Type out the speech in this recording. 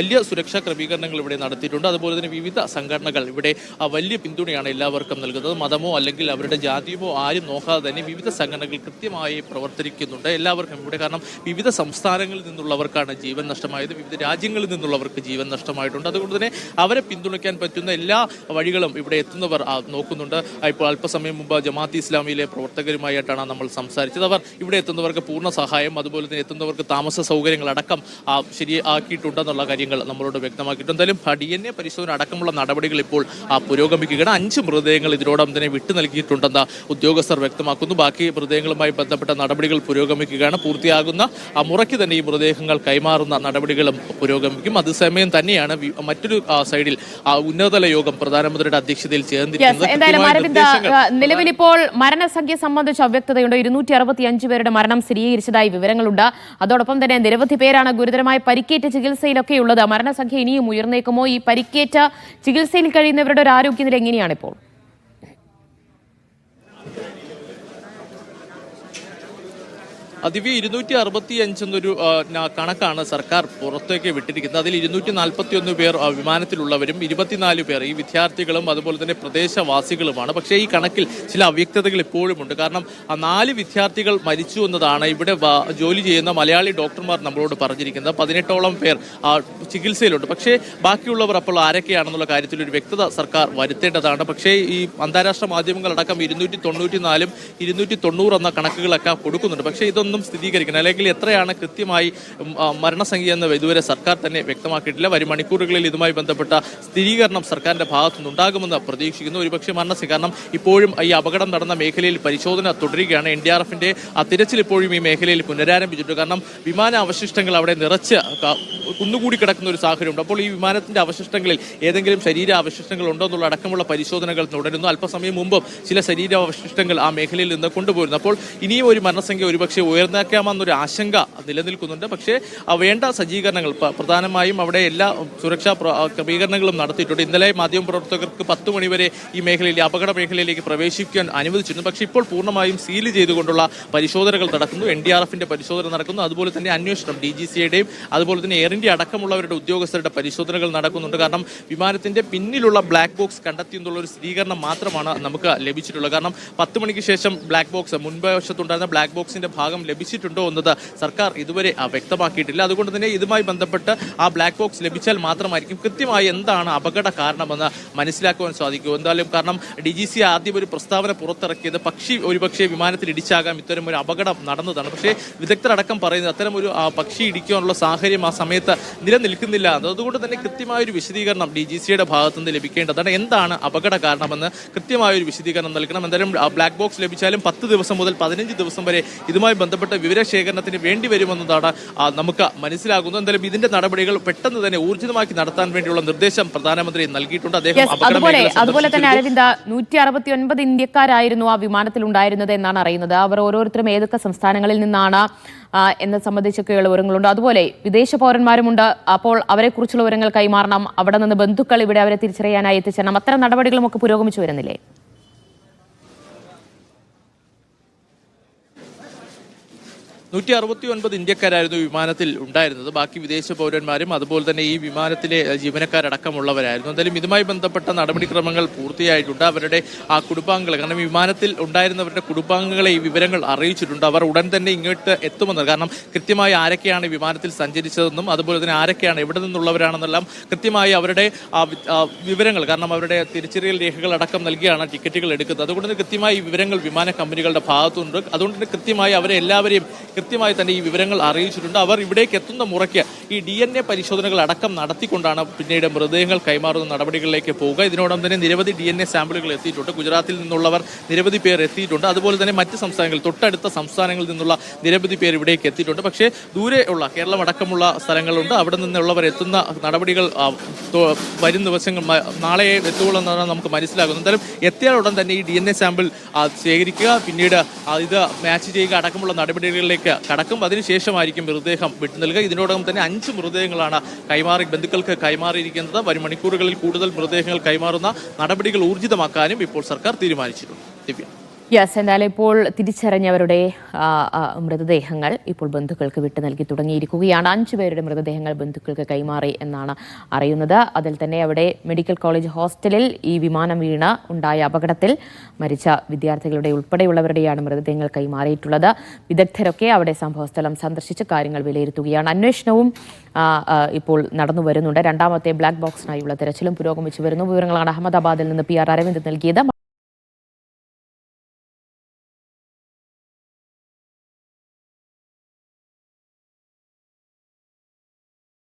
വലിയ സുരക്ഷാ ക്രമീകരണങ്ങൾ ഇവിടെ നടത്തിയിട്ടുണ്ട്. അതുപോലെ തന്നെ വിവിധ സംഘടനകൾ ഇവിടെ വലിയ പിന്തുണയാണ് എല്ലാവർക്കും നൽകുന്നത്. മതമോ അല്ലെങ്കിൽ അവരുടെ ജാതിയോ ആരും നോക്കാതെ തന്നെ വിവിധ സംഘടനകൾ കൃത്യമായി പ്രവർത്തിക്കുന്നുണ്ട്. എല്ലാവർക്കും ഇവിടെ കാരണം വിവിധ സംസ്ഥാനങ്ങളിൽ നിന്നുള്ളവർക്കാണ് ജീവൻ നഷ്ടമായത്. വിവിധ രാജ്യങ്ങളിൽ നിന്നുള്ളവർക്ക് ജീവൻ നഷ്ടമായിട്ടുണ്ട്. അതുകൊണ്ട് തന്നെ അവരെ പിന്തുണയ്ക്കാൻ പറ്റുന്ന എല്ലാ വഴികളും ഇവിടെ എത്തുന്നവർ നോക്കുന്നുണ്ട്. ഇപ്പോൾ അല്പസമയം മുമ്പ് ജമാഅത്ത് ഇസ്ലാമിയിലെ പ്രവർത്തകരുമായിട്ടാണ് നമ്മൾ സംസാരിച്ചത്. അവർ ഇവിടെ എത്തുന്നവർക്ക് പൂർണ സഹായം അതുപോലെ തന്നെ എത്തുന്നവർക്ക് താമസ സൗകര്യങ്ങളടക്കം ശരിയാക്കിയിട്ടുണ്ടെന്നുള്ള ശരിയാക്കിയിട്ടുണ്ടെന്നുള്ള കാര്യങ്ങൾ നമ്മളോട് വ്യക്തമാക്കിയിട്ടുണ്ട്. എന്തായാലും ഡി എൻ എ പരിശോധന അടക്കമുള്ള നടപടികൾ ഇപ്പോൾ ആ, പുരോഗമിക്കുകയാണ്. അഞ്ച് മൃതദേഹങ്ങൾ ഇതിനോടം തന്നെ വിട്ടു നൽകിയിട്ടുണ്ടെന്ന് ഉദ്യോഗസ്ഥർ വ്യക്തമാക്കുന്നു. ബാക്കി മൃതദേഹങ്ങളുമായി ബന്ധപ്പെട്ട നടപടികൾ പുരോഗമിക്കുകയാണ്. പൂർത്തിയാകുന്ന ആ മുറയ്ക്ക് തന്നെ ഈ മൃതദേഹങ്ങൾ കൈമാറുന്ന നടപടികളും പുരോഗമിക്കും. അതേസമയം തന്നെയാണ് മറ്റൊരു സൈഡിൽ ആ ഉന്നതതല യോഗം പ്രധാനമന്ത്രിയുടെ അധ്യക്ഷതയിൽ ചേർന്നിരിക്കുന്നത്. നിലവിലിപ്പോൾ മരണസംഖ്യ സംബന്ധിച്ച് അവ്യക്തതയുണ്ട്. ഇരുന്നൂറ്റി അറുപത്തി അഞ്ച് പേരുടെ മരണം സ്ഥിരീകരിച്ചതായി വിവരങ്ങളുണ്ട്. അതോടൊപ്പം തന്നെ നിരവധി പേരാണ് ഗുരുതരമായി പരിക്കേറ്റ ചികിത്സയിലൊക്കെ ഉള്ളത് മരണസംഖ്യ ഇനിയും ഉയർന്നേക്കുമോ? ഈ പരിക്കേറ്റ ചികിത്സയിൽ കഴിയുന്നവരുടെ ഒരു ആരോഗ്യനില എങ്ങനെയാണ് അതിവി ഇരുന്നൂറ്റി അറുപത്തി അഞ്ച് എന്നൊരു കണക്കാണ് സർക്കാർ പുറത്തേക്ക് വിട്ടിരിക്കുന്നത്. അതിൽ ഇരുന്നൂറ്റി നാൽപ്പത്തി ഒന്ന് പേർ വിമാനത്തിലുള്ളവരും ഇരുപത്തിനാല് പേർ ഈ വിദ്യാർത്ഥികളും അതുപോലെ തന്നെ പ്രദേശവാസികളുമാണ്. പക്ഷേ ഈ കണക്കിൽ ചില അവ്യക്തതകൾ ഇപ്പോഴും ഉണ്ട് കാരണം ആ നാല് വിദ്യാർത്ഥികൾ മരിച്ചു എന്നതാണ് ഇവിടെ ജോലി ചെയ്യുന്ന മലയാളി ഡോക്ടർമാർ നമ്മളോട് പറഞ്ഞിരിക്കുന്നത്. പതിനെട്ടോളം പേർ ചികിത്സയിലുണ്ട്. പക്ഷേ ബാക്കിയുള്ളവർ അപ്പോൾ ആരൊക്കെയാണെന്നുള്ള കാര്യത്തിൽ ഒരു വ്യക്തത സർക്കാർ വരുത്തേണ്ടതാണ്. പക്ഷേ ഈ അന്താരാഷ്ട്ര മാധ്യമങ്ങളടക്കം ഇരുന്നൂറ്റി തൊണ്ണൂറ്റി നാലും ഇരുന്നൂറ്റി തൊണ്ണൂറ് എന്ന കണക്കുകളൊക്കെ കൊടുക്കുന്നുണ്ട്. പക്ഷേ ഇതൊന്നും സ്ഥിരീകരിക്കണം. അല്ലെങ്കിൽ എത്രയാണ് കൃത്യമായി മരണസംഖ്യ എന്ന് ഇതുവരെ സർക്കാർ തന്നെ വ്യക്തമാക്കിയിട്ടില്ല. വരും മണിക്കൂറുകളിൽ ഇതുമായി ബന്ധപ്പെട്ട സ്ഥിരീകരണം സർക്കാരിന്റെ ഭാഗത്തുനിന്ന് ഉണ്ടാകുമെന്ന് പ്രതീക്ഷിക്കുന്നു. ഒരുപക്ഷെ മരണസംഖ്യ കാരണം ഇപ്പോഴും ഈ അപകടം നടന്ന മേഖലയിൽ പരിശോധന തുടരുകയാണ്. എൻ ഡി ആർ എഫിന്റെ ആ തിരച്ചിൽ ഇപ്പോഴും ഈ മേഖലയിൽ പുനരാരംഭിച്ചിട്ടുണ്ട്. കാരണം വിമാന അവശിഷ്ടങ്ങൾ അവിടെ നിറച്ച് കുന്നുകൂടി കിടക്കുന്ന ഒരു സാഹചര്യമുണ്ട്. അപ്പോൾ ഈ വിമാനത്തിന്റെ അവശിഷ്ടങ്ങളിൽ ഏതെങ്കിലും ശരീര അവശിഷ്ടങ്ങൾ ഉണ്ടോ എന്നുള്ള അടക്കമുള്ള പരിശോധനകൾ തുടരുന്നു. അല്പസമയം മുമ്പും ചില ശരീര അവശിഷ്ടങ്ങൾ ആ മേഖലയിൽ നിന്ന് കൊണ്ടുപോയിരുന്നു അപ്പോൾ ഇനിയും ഒരു മരണസംഖ്യ ഒരുപക്ഷെ ഉയർന്നേക്കാമെന്നൊരു ആശങ്ക നിലനിൽക്കുന്നുണ്ട്. പക്ഷേ വേണ്ട സജ്ജീകരണങ്ങൾ പ്രധാനമായും അവിടെ എല്ലാ സുരക്ഷാ ക്രമീകരണങ്ങളും നടത്തിയിട്ടുണ്ട്. ഇന്നലെ മാധ്യമപ്രവർത്തകർക്ക് പത്ത് മണിവരെ ഈ മേഖലയിൽ അപകട മേഖലയിലേക്ക് പ്രവേശിക്കാൻ അനുവദിച്ചിരുന്നു പക്ഷേ ഇപ്പോൾ പൂർണമായും സീൽ ചെയ്തുകൊണ്ടുള്ള പരിശോധനകൾ നടക്കുന്നു. എൻ ഡി ആർ എഫിന്റെ പരിശോധന നടക്കുന്നു. അതുപോലെ തന്നെ അന്വേഷണം ഡി ജി സിയുടെയും അതുപോലെ തന്നെ എയർ ഇന്ത്യ അടക്കമുള്ളവരുടെ ഉദ്യോഗസ്ഥരുടെ പരിശോധനകൾ നടക്കുന്നുണ്ട്. കാരണം വിമാനത്തിന്റെ പിന്നിലുള്ള ബ്ലാക്ക് ബോക്സ് കണ്ടെത്തി എന്നുള്ള ഒരു സ്ഥിരീകരണം മാത്രമാണ് നമുക്ക് ലഭിച്ചിട്ടുള്ളത്. കാരണം പത്ത് മണിക്ക് ശേഷം ബ്ലാക്ക് ബോക്സ് മുൻപ് വശത്തുണ്ടായിരുന്ന ബ്ലാക്ക് ബോക്സിന്റെ ഭാഗം ലഭിച്ചിട്ടുണ്ടോ എന്നത് സർക്കാർ ഇതുവരെ വ്യക്തമാക്കിയിട്ടില്ല. അതുകൊണ്ട് തന്നെ ഇതുമായി ബന്ധപ്പെട്ട് ആ ബ്ലാക്ക് ബോക്സ് ലഭിച്ചാൽ മാത്രമായിരിക്കും കൃത്യമായി എന്താണ് അപകട കാരണമെന്ന് മനസ്സിലാക്കുവാൻ സാധിക്കും. എന്തായാലും കാരണം ഡി ജി സി ആദ്യം ഒരു പ്രസ്താവന പുറത്തിറക്കിയത് പക്ഷി ഒരുപക്ഷെ വിമാനത്തിൽ ഇടിച്ചാകാം. ഇത്തരം ഒരു അപകടം നടന്നതാണ്. പക്ഷേ വിദഗ്ധരടക്കം പറയുന്നത് അത്തരം ഒരു പക്ഷി ഇടിക്കാനുള്ള സാഹചര്യം ആ സമയത്ത് നിലനിൽക്കുന്നില്ല അതുകൊണ്ട് തന്നെ കൃത്യമായ ഒരു വിശദീകരണം ഡി ജി സിയുടെ ഭാഗത്തു നിന്ന് ലഭിക്കേണ്ടതാണ്. എന്താണ് അപകട കാരണമെന്ന് കൃത്യമായ ഒരു വിശദീകരണം നൽകണം. എന്തായാലും ബ്ലാക്ക് ബോക്സ് ലഭിച്ചാലും പത്ത് ദിവസം മുതൽ പതിനഞ്ച് ദിവസം വരെ ഇതുമായി ബന്ധപ്പെട്ട വിവരശേഖരണത്തിന് വേണ്ടി വരുമെന്നതാണ് നമുക്ക് മനസ്സിലാകുന്നത്. എന്തായാലും ഇതിന്റെ നടപടികൾ പെട്ടെന്ന് തന്നെ ഊർജിതമാക്കി നടത്താൻ വേണ്ടിയുള്ള നിർദ്ദേശം പ്രധാനമന്ത്രി നൽകിയിട്ടുണ്ട്. അദ്ദേഹം അതുപോലെ അതുപോലെ തന്നെ അരവിന്ദ നൂറ്റി അറുപത്തി ഒൻപത് ഇന്ത്യക്കാരായിരുന്നു ആ വിമാനത്തിൽ ഉണ്ടായിരുന്നത് എന്നാണ് അറിയുന്നത്. അവർ ഓരോരുത്തരും ഏതൊക്കെ സംസ്ഥാനങ്ങളിൽ നിന്നാണ് എന്ന സംബന്ധിച്ചൊക്കെ സംബന്ധിച്ചൊക്കെയുള്ള വിവരങ്ങളുണ്ട്. അതുപോലെ വിദേശ പൗരന്മാരുമുണ്ട്. അപ്പോൾ അവരെ കുറിച്ചുള്ള വിവരങ്ങൾ കൈമാറണം. അവിടെ നിന്ന് ബന്ധുക്കൾ ഇവിടെ അവരെ തിരിച്ചറിയാനായി എത്തിച്ചേരണം. അത്തരം നടപടികളും ഒക്കെ പുരോഗമിച്ചു വരുന്നില്ലേ? നൂറ്റി അറുപത്തി ഒൻപത് ഇന്ത്യക്കാരായിരുന്നു വിമാനത്തിൽ ഉണ്ടായിരുന്നത്. ബാക്കി വിദേശ പൗരന്മാരും അതുപോലെ തന്നെ ഈ വിമാനത്തിലെ ജീവനക്കാരടക്കമുള്ളവരായിരുന്നു. എന്തായാലും ഇതുമായി ബന്ധപ്പെട്ട നടപടിക്രമങ്ങൾ പൂർത്തിയായിട്ടുണ്ട്. അവരുടെ ആ കുടുംബാംഗങ്ങൾ കാരണം വിമാനത്തിൽ ഉണ്ടായിരുന്നവരുടെ കുടുംബാംഗങ്ങളെ ഈ വിവരങ്ങൾ അറിയിച്ചിട്ടുണ്ട്. അവർ ഉടൻ തന്നെ ഇങ്ങോട്ട് എത്തുമെന്ന് കാരണം കൃത്യമായി ആരൊക്കെയാണ് വിമാനത്തിൽ സഞ്ചരിച്ചതെന്നും അതുപോലെ തന്നെ ആരൊക്കെയാണ് എവിടെ നിന്നുള്ളവരാണെന്നെല്ലാം കൃത്യമായി അവരുടെ വിവരങ്ങൾ കാരണം അവരുടെ തിരിച്ചറിയൽ രേഖകൾ അടക്കം നൽകിയാണ് ടിക്കറ്റുകൾ എടുക്കുന്നത്. അതുകൊണ്ട് തന്നെ കൃത്യമായി വിവരങ്ങൾ വിമാന കമ്പനികളുടെ ഭാഗത്തുണ്ട്. അതുകൊണ്ട് തന്നെ കൃത്യമായി അവരെ എല്ലാവരെയും കൃത്യമായി തന്നെ ഈ വിവരങ്ങൾ അറിയിച്ചിട്ടുണ്ട്. അവർ ഇവിടേക്ക് എത്തുന്ന മുറയ്ക്ക് ഈ ഡി എൻ എ പരിശോധനകൾ അടക്കം നടത്തിക്കൊണ്ടാണ് പിന്നീട് മൃതദേഹങ്ങൾ കൈമാറുന്ന നടപടികളിലേക്ക് പോവുക. ഇതിനോടൊപ്പം തന്നെ നിരവധി ഡി എൻ എ സാമ്പിളുകൾ എത്തിയിട്ടുണ്ട്. ഗുജറാത്തിൽ നിന്നുള്ളവർ നിരവധി പേർ എത്തിയിട്ടുണ്ട്. അതുപോലെ തന്നെ മറ്റ് സംസ്ഥാനങ്ങളിൽ തൊട്ടടുത്ത സംസ്ഥാനങ്ങളിൽ നിന്നുള്ള നിരവധി പേർ ഇവിടേക്ക് എത്തിയിട്ടുണ്ട്. പക്ഷേ ദൂരെ ഉള്ള കേരളം അടക്കമുള്ള സ്ഥലങ്ങളുണ്ട്. അവിടെ നിന്നുള്ളവർ എത്തുന്ന നടപടികൾ വരും ദിവസങ്ങൾ നാളെ എത്തുകയുള്ളൂ എന്നാണ് നമുക്ക് മനസ്സിലാകുന്നത് എന്തായാലും എത്തിയാൽ ഉടൻ തന്നെ ഈ ഡി എൻ എ സാമ്പിൾ ശേഖരിക്കുക. പിന്നീട് ഇത് മാച്ച് ചെയ്യുക. അടക്കമുള്ള നടപടികളിലേക്ക് കടക്കും അതിനുശേഷമായിരിക്കും മൃതദേഹം വിട്ടു നൽകുക. ഇതിനോടകം തന്നെ അഞ്ച് മൃതദേഹങ്ങളാണ് കൈമാറി ബന്ധുക്കൾക്ക് കൈമാറിയിരിക്കുന്നത്. വരും മണിക്കൂറുകളിൽ കൂടുതൽ മൃതദേഹങ്ങൾ കൈമാറുന്ന നടപടികൾ ഊർജിതമാക്കാനും ഇപ്പോൾ സർക്കാർ തീരുമാനിച്ചിട്ടുണ്ട്. ദിവ്യ. യെസ് എന്തായാലും ഇപ്പോൾ തിരിച്ചറിഞ്ഞവരുടെ മൃതദേഹങ്ങൾ ഇപ്പോൾ ബന്ധുക്കൾക്ക് വിട്ടു നൽകി തുടങ്ങിയിരിക്കുകയാണ്. അഞ്ചു പേരുടെ മൃതദേഹങ്ങൾ ബന്ധുക്കൾക്ക് കൈമാറി എന്നാണ് അറിയുന്നത്. അതിൽ തന്നെ അവിടെ മെഡിക്കൽ കോളേജ് ഹോസ്റ്റലിൽ ഈ വിമാനം വീണ് ഉണ്ടായ അപകടത്തിൽ മരിച്ച വിദ്യാർത്ഥികളുടെ ഉൾപ്പെടെയുള്ളവരുടെയാണ് മൃതദേഹങ്ങൾ കൈമാറിയിട്ടുള്ളത്. വിദഗ്ധരൊക്കെ അവിടെ സംഭവസ്ഥലം സന്ദർശിച്ച് കാര്യങ്ങൾ വിലയിരുത്തുകയാണ്. അന്വേഷണവും ഇപ്പോൾ നടന്നു വരുന്നുണ്ട്. രണ്ടാമത്തെ ബ്ലാക്ക് ബോക്സിനായുള്ള തെരച്ചിലും പുരോഗമിച്ചു വരുന്നു. വിവരങ്ങളാണ് അഹമ്മദാബാദിൽ നിന്ന് പി ആർ അരവിന്ദ് നൽകിയത്.